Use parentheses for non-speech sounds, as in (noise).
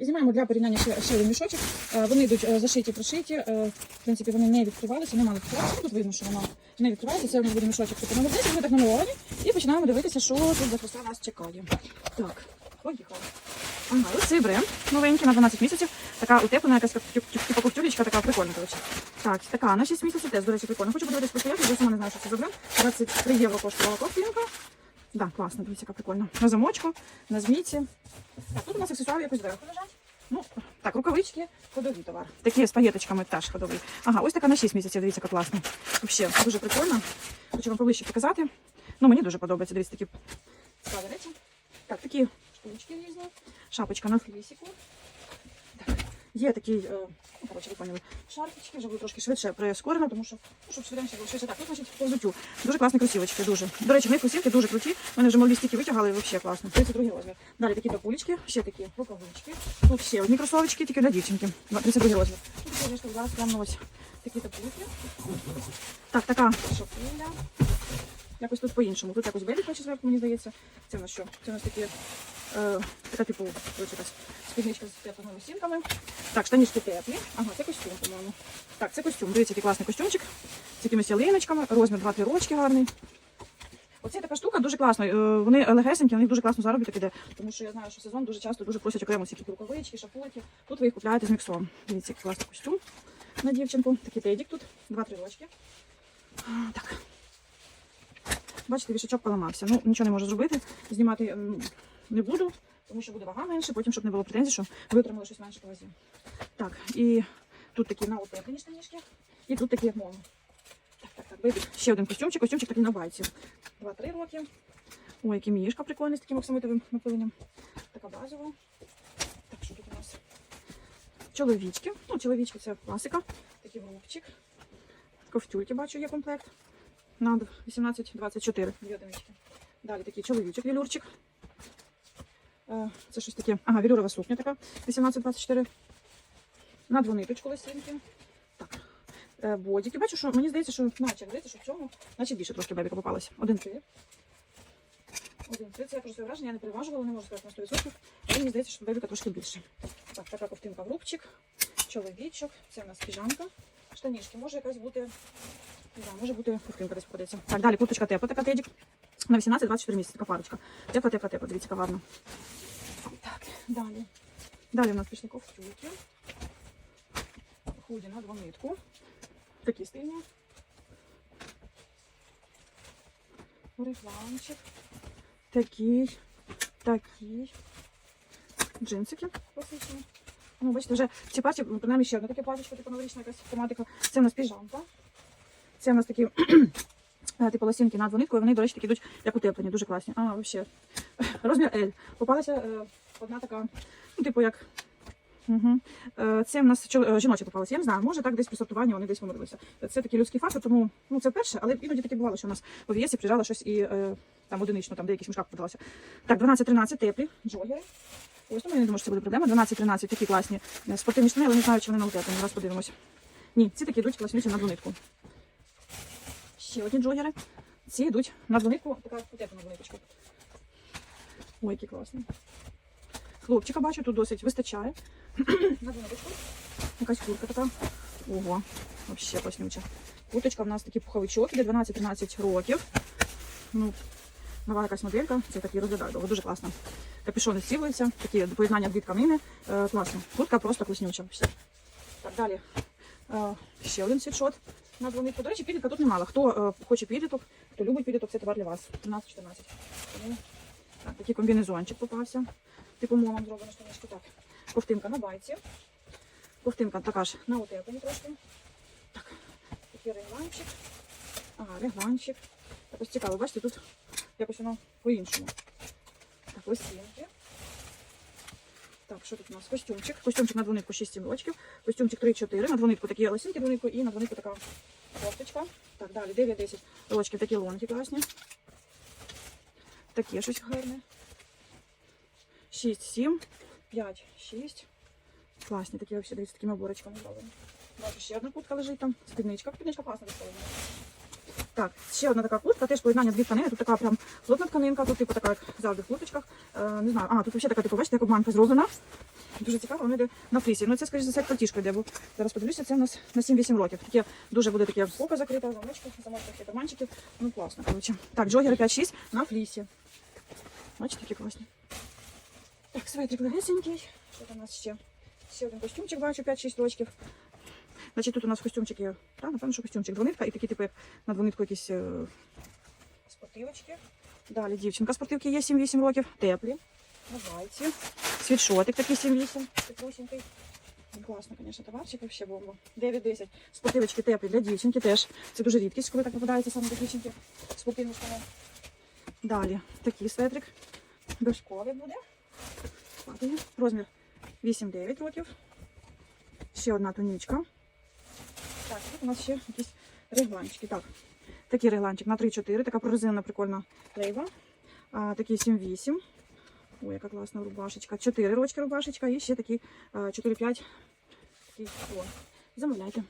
Знімаємо для порівняння ще, один мішочок. Е, Вони йдуть е, зашиті, прошиті. Е, В принципі, вони не відкривалися, не мали відкриватися. Тут видно, що вона не відкривається. Це у нас буде мішочок типу номер 10, ми так намалювали. І починаємо дивитися, що тут за краса нас чекає. Так, поїхали. Ага, ось цей бренд новенький на 12 місяців. Така утеплена якась типу ковтюлечка, така прикольна, коротше. Так, така на 6 місяців теж, до речі, прикольно. Хочу подивитися бо я сама не знаю, що це за бренд. 23 євро коштувала ковтинка. Да, класно, дивіться, яка прикольна. На замочку, на змійці. Так, тут у нас аксесуари якось зверху лежать. Ну, так, рукавички, ходовий товар. Такі з паєточками теж ходовий. Ага, ось така на 6 місяців, дивіться, як класно. Взагалі, дуже прикольно. Хочу вам поближче показати. Ну, мені дуже подобається, дивіться, такі цікаві речі. Так, такі штучки різні. Шапочка на флісіку. Так, є такий, е, коротше, ви поняли, вже буде трошки швидше прискорено, тому що, ну, щоб швидше було швидше. Так, тут, значить, по. Дуже класні кросівочки, дуже. До речі, мої кросівки дуже круті. Вони вже малі стільки витягали, взагалі класно. 32 розмір. Далі такі тапулечки, ще такі рукавички. Тут ще одні кросовочки, тільки для дівчинки. 32 розмір. Тут, звісно, зараз прямо ось такі тапульки. Так, така шапуля. Якось тут по-іншому. Тут якось белі хоче зверху, мені здається. Це у нас що? Це у нас такі, е, така типу, коротше, якась спідничка з теплими сімками. Так, штанішки теплі. Ага, це костюм, по-моєму. Так, це костюм. Дивіться, який класний костюмчик. З якимись ялиночками. Розмір 2-3 рочки гарний. Оце така штука дуже класна. Е, Вони легесенькі, на них дуже класно заробіток іде. Тому що я знаю, що сезон дуже часто дуже просять окремо всякі рукавички, шапульки. Тут ви їх купляєте з міксом. Дивіться, який класний костюм на дівчинку. Такий тедік тут, 2-3 рочки. Так. Бачите, вішачок поламався. Ну, нічого не можу зробити. Знімати не буду, тому що буде вага менше, потім, щоб не було претензій, що ви отримали щось менше по вазі. Так, і тут такі на утеплені штанішки, і тут такі як моно. Так, так, так, бейбі. Ще один костюмчик, костюмчик такий на байці. Два-три роки. Ой, який мішка прикольний з таким оксамитовим напиленням. Така базова. Так, що тут у нас? Чоловічки. Ну, чоловічки це класика. Такий голубчик. Ковтюльки бачу, є комплект. На 18-24 дві одинички. Далі такий чоловічок, вілюрчик. Е, Це щось таке. Ага, вілюрова сукня така. 18-24. На двониточку лосінки. Так. Е, Бодіки. Бачу, що мені здається, що наче здається, що в цьому, наче більше трошки бебіка попалось. Один три. Один три. Це я просто своє враження, я не переважувала, не можу сказати на 100%. Але мені здається, що бебіка трошки більше. Так, така ковтинка грубчик, чоловічок. Це у нас піжамка. Штанішки. Може якась бути знаю, може бути ковтинка десь попадеться. Так, далі курточка тепла, така тедік. На 18-24 місяці, така парочка. Тепла, тепла, тепла, дивіться. Так, далі. Далі у нас пішли ковтюльки. Худі на двонитку. Такі стильні. Регланчик. Такий. Такий. Джинсики класичні. Ну, бачите, вже ці пачки, принаймні ще одна така пачечка, типу новорічна якась тематика. Це у нас піжамка. Це у нас такі (clears throat) е, типу лосінки на двонитку, і вони, до речі, такі йдуть як утеплені, дуже класні. А, взагалі. Розмір L. Попалася е, одна така, ну, типу, як. Угу. Це в нас е, жіноча попалася. Я не знаю, може так десь при сортуванні вони десь помилилися. Це такий людський фактор, тому ну це перше, але іноді таке бувало, що у нас по в'єсі приїжджало щось і е, там одинично, там деяких мішках попадалося. Так, 12-13 теплі, джогери. Ось тому я не думаю, що це буде проблема. 12-13 такі класні е, спортивні штани, але не знаю, чи вони на утеплені. Зараз подивимось. Ні, ці такі йдуть класніші на двонитку. Ще одні джогери. Ці йдуть на двонитку, така утеплена двониточка. Ой, які класні. Хлопчика бачу, тут досить вистачає. (clears throat) Якась куртка така. Ого, взагалі класнюча. Курточка в нас такий пуховичок, іде 12-13 років. Ну, нова якась моделька, це такий розглядаю довго, дуже класно. Капюшони сівуються, такі поєднання дві тканини. Е, класно. Куртка просто класнюча. Все. Так, далі. Е, ще один світшот на двонитку. До речі, підлітка тут немало. Хто е, хоче підліток, хто любить підліток, це товар для вас. 13-14. Так, такий комбінезончик попався. Типу момом зроблено штанишки. Так. Ковтинка на байці. Ковтинка така ж на утепленні трошки. Так, такий регланчик. Ага, регланчик. Так ось цікаво, бачите, тут якось воно по-іншому. Так, лосінки. Так, що тут у нас? Костюмчик. Костюмчик на двонитку 6 рочків. Костюмчик 3-4. На двонитку такі лосінки двонитку і на двонитку така кофточка. Так, далі 9-10 рочків такі лонки класні. Таке щось гарне. 6, 7, 5, 6. Класні такі взагалі, дивіться, такими оборочками. Бачу, ще одна куртка лежить там. Спідничка. Спідничка класна виставлена. Так, ще одна така куртка, теж поєднання дві тканини. Тут така прям плотна тканинка, тут типу така, як завжди в курточках. Е, не знаю, а, тут взагалі така, типу, бачите, як обманка зроблена. Дуже цікаво, воно йде на флісі. Ну це, скоріш за все, платіжка йде, бо зараз подивлюся, це у нас на 7-8 років. Таке дуже буде таке око закрита, замочка, замочка, карманчиків. Ну класно, коротше. Так, джогери 5-6 на флісі. Бачите, які класні. Так, светрик легесенький. Що у нас ще? Ще один костюмчик бачу, 5-6 рочків. Значить, тут у нас костюмчики, так, напевно, що костюмчик двонитка і такі, типу, на двонитку якісь е, спортивочки. Далі дівчинка спортивки є 7-8 років, теплі. Байці. Світшотик такий 7-8, теплюсінький. Ну, Класно, звісно, товарчик, вообще бомба. 9-10. Спортивочки теплі для дівчинки теж. Це дуже рідкість, коли так попадається саме для дівчинки. Спортивні штани. Далі такий светрик. Дошковий буде. Падає. Розмір 8-9 років. Ще одна тунічка. Так, тут у нас ще якісь регланчики. Так, такий регланчик на 3-4, така прорезинена прикольна лейва. А, такий 7-8. Ой, яка класна рубашечка. 4 рочки рубашечка і ще такі 4-5. Замовляйте.